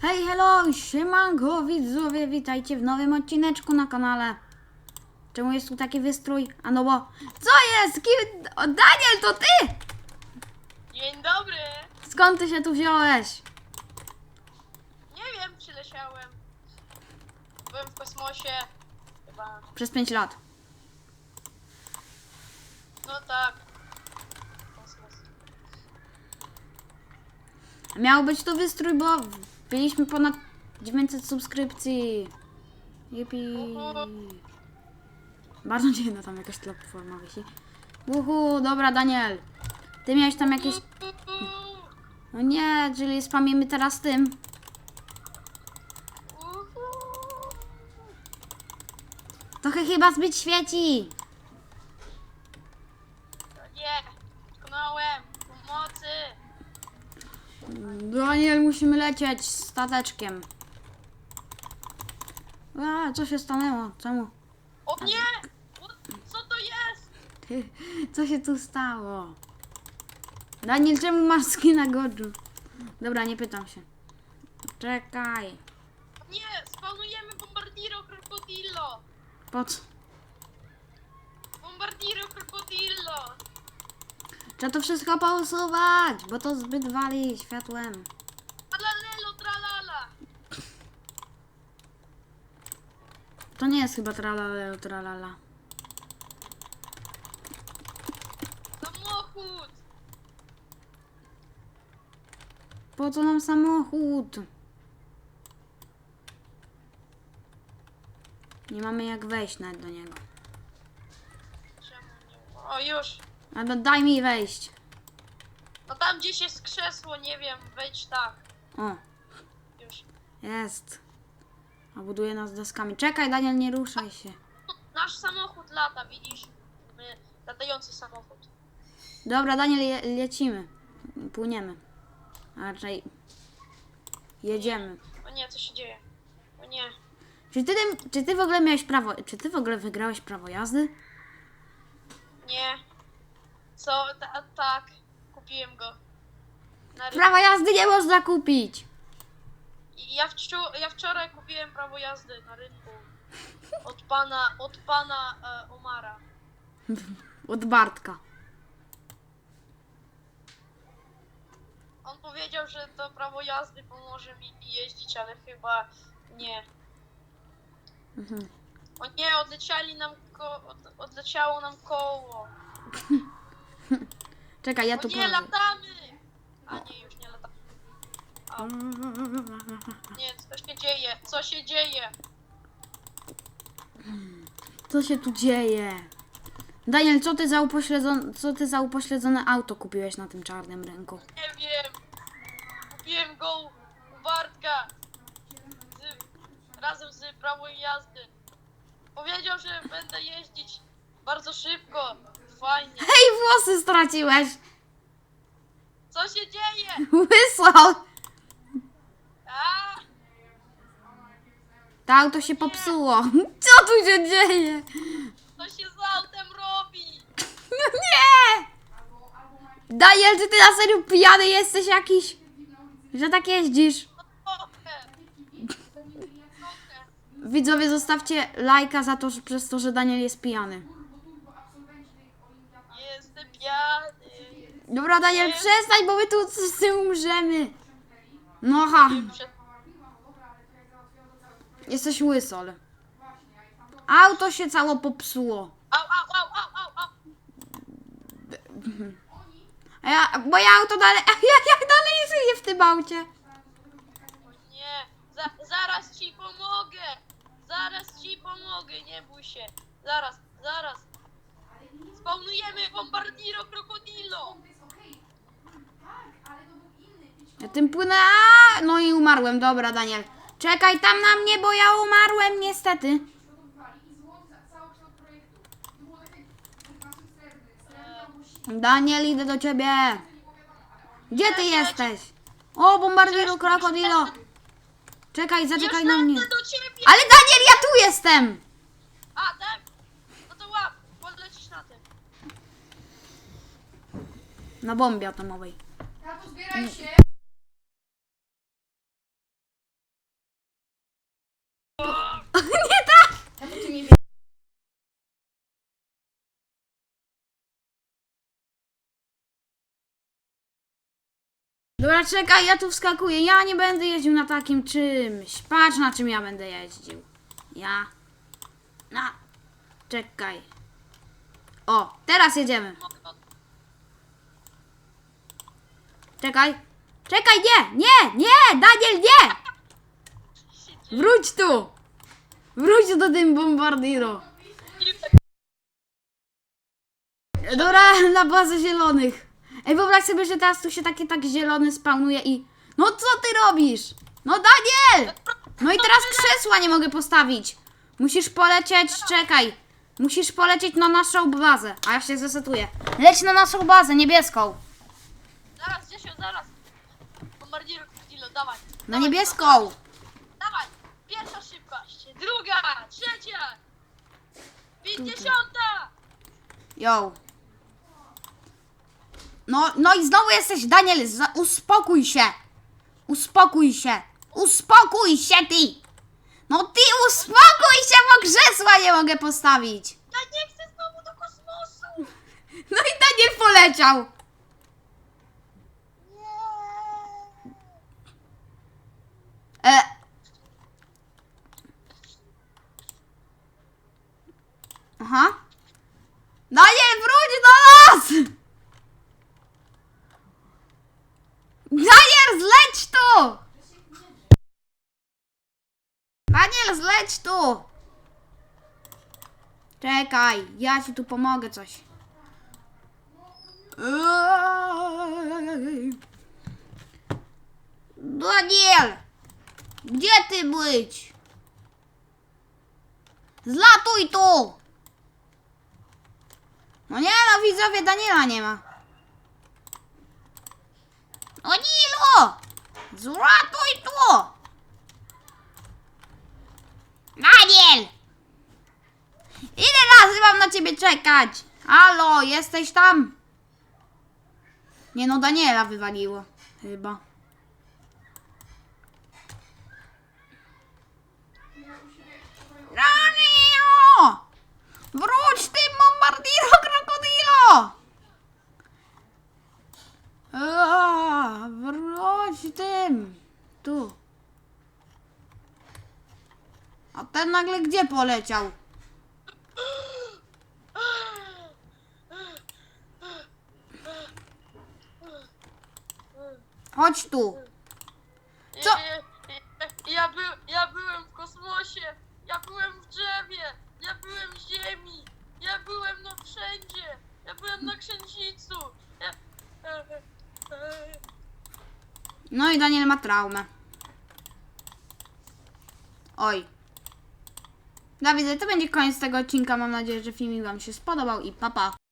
Hej, hello, siemanko widzowie, witajcie w nowym odcineczku na kanale. Czemu jest tu taki wystrój? A no bo, co jest? Kim? O, Daniel, to ty! Dzień dobry! Skąd ty się tu wziąłeś? Nie wiem, przyleciałem. Byłem w kosmosie. Chyba. Przez 5 lat. No tak. Kosmos. Miał być to wystrój, bo byliśmy ponad 900 subskrypcji. Jupi. Bardzo dziwna tam jakaś platforma wisi. Uhu, dobra Daniel. Ty miałeś tam jakieś... No nie, czyli spamimy teraz tym. Trochę chyba zbyt świeci. No Nie, tknąłem. Pomocy. Daniel, musimy lecieć stateczkiem. A, co się stanęło? Czemu? O nie! Co to jest? Co się tu stało? Daniel, czemu masz skina Godżu? Dobra, nie pytam się. Czekaj. Nie, spawnujemy Bombardiro Crocodillo. Po co? Bombardiro Crocodillo. Trzeba to wszystko pousuwać, bo to zbyt wali światłem. Alalelo tralala. To nie jest chyba tralala, tralala. Samochód. Po co nam samochód? Nie mamy jak wejść nawet do niego. Czemu nie? O, już. A no daj mi wejść. No tam gdzieś jest krzesło, nie wiem, wejdź tak. O, Już. jest. A buduje nas deskami. Czekaj, Daniel, nie ruszaj się. Nasz samochód lata, widzisz? My, latający samochód. Dobra, Daniel, je, lecimy. Płyniemy. A raczej jedziemy. O nie, co się dzieje? O nie. Czy ty, tym- czy ty w ogóle miałeś prawo, czy ty w ogóle wygrałeś prawo jazdy? Nie. Co? Ta, tak. Kupiłem go. Na rynku. Prawa jazdy nie można kupić. Ja, wczu- ja wczoraj kupiłem prawo jazdy na rynku. Od pana, od pana e, Omara. Od Bartka. On powiedział, że to prawo jazdy pomoże mi jeździć, ale chyba nie. Mhm. O nie, odleciali nam ko- od, odleciało nam koło. Czekaj, ja O tu nie, latamy! A nie, już nie latamy. Nie, co się dzieje? Co się dzieje? Co się tu dzieje? Daniel, co ty za upośledzone, co ty za upośledzone auto kupiłeś na tym czarnym rynku? Nie wiem. Kupiłem go u Bartka. Z, razem z prawą jazdy. Powiedział, że będę jeździć bardzo szybko. Fajnie. Hej, włosy straciłeś! Co się dzieje? Wysłał! To auto się popsuło. Co tu się dzieje? Co się z autem robi? No nie! Daniel, czy ty na serio pijany jesteś jakiś? Że tak jeździsz? Trochę. Widzowie, zostawcie lajka za to, że przez to, że Daniel jest pijany. Jestem pijany. Dobra, Daniel, przestań, bo my tu wszyscy umrzemy. No ha, Przed... jesteś łysol. Auto się cało popsuło. Au, au, au, au, au, au. A ja, moje auto dalej, a ja, ja dalej żyję w tym aucie. Nie. Za, zaraz ci pomogę. Zaraz ci pomogę, nie bój się. Zaraz, zaraz. Spawnujemy Bombardiro Crocodillo. Ja tym płynę, a, no i umarłem, dobra, Daniel. Czekaj tam na mnie, bo ja umarłem niestety. Daniel, idę do ciebie. Gdzie ty jesteś? O, bombardiro krokodilo. Czekaj, zaczekaj na mnie. lecę do ciebie. Ale Daniel, ja tu jestem. A, tak? No to łap, podlecisz na tym. Na bombie atomowej. Tato, zbieraj się! Dobra, czekaj, ja tu wskakuję. Ja nie będę jeździł na takim czymś. Patrz na czym ja będę jeździł. Ja. Na. Czekaj. O, teraz jedziemy. Czekaj. Czekaj, nie, nie, nie, Daniel, nie! Wróć tu! Wróć do tym bombardiro. Dobra, na bazę zielonych. Ej, wyobraź sobie, że teraz tu się takie tak zielony spawnuje i... No co ty robisz? No Daniel! No i teraz krzesła nie mogę postawić. Musisz polecieć, czekaj. Musisz polecieć na naszą bazę. A ja się zesetuję. Leć na naszą bazę, niebieską. Zaraz, Dziesiu, zaraz. Bombardier Kilo, dawaj. Na Dawaj, niebieską. Dawaj. Pierwsza szybkość. Druga, trzecia. Pięćdziesiąta. Yo. No, no i znowu jesteś, Daniel, za, uspokój się. Uspokój się. Uspokój się ty. No ty uspokój się, bo krzesła nie mogę postawić. Ja nie chcę znowu do kosmosu. No i Daniel poleciał. E. Aha. Daniel, wróć do nas! Daniel, zleć tu! Tu! Czekaj, ja ci tu pomogę coś. Daniel! Gdzie ty być? Zlatuj tu! No nie no, widzowie, Daniela nie ma. Danielu! Zlatuj tu! Daniel! Ile razy mam na ciebie czekać? Halo, jesteś tam? Nie no, Daniela wywaliło. Chyba. Danielu! Wróć ty, bombardiro krokodilo! Wróć tym! Tu. A ten nagle gdzie poleciał? Chodź tu. Co? Ja, ja, by, ja byłem w kosmosie. Ja byłem w drzewie. Ja byłem w ziemi. Ja byłem no wszędzie. Ja byłem na księżycu. Ja... No i Daniel ma traumę. Oj. Dawid, to będzie koniec tego odcinka. Mam nadzieję, że filmik Wam się spodobał i papa. Pa.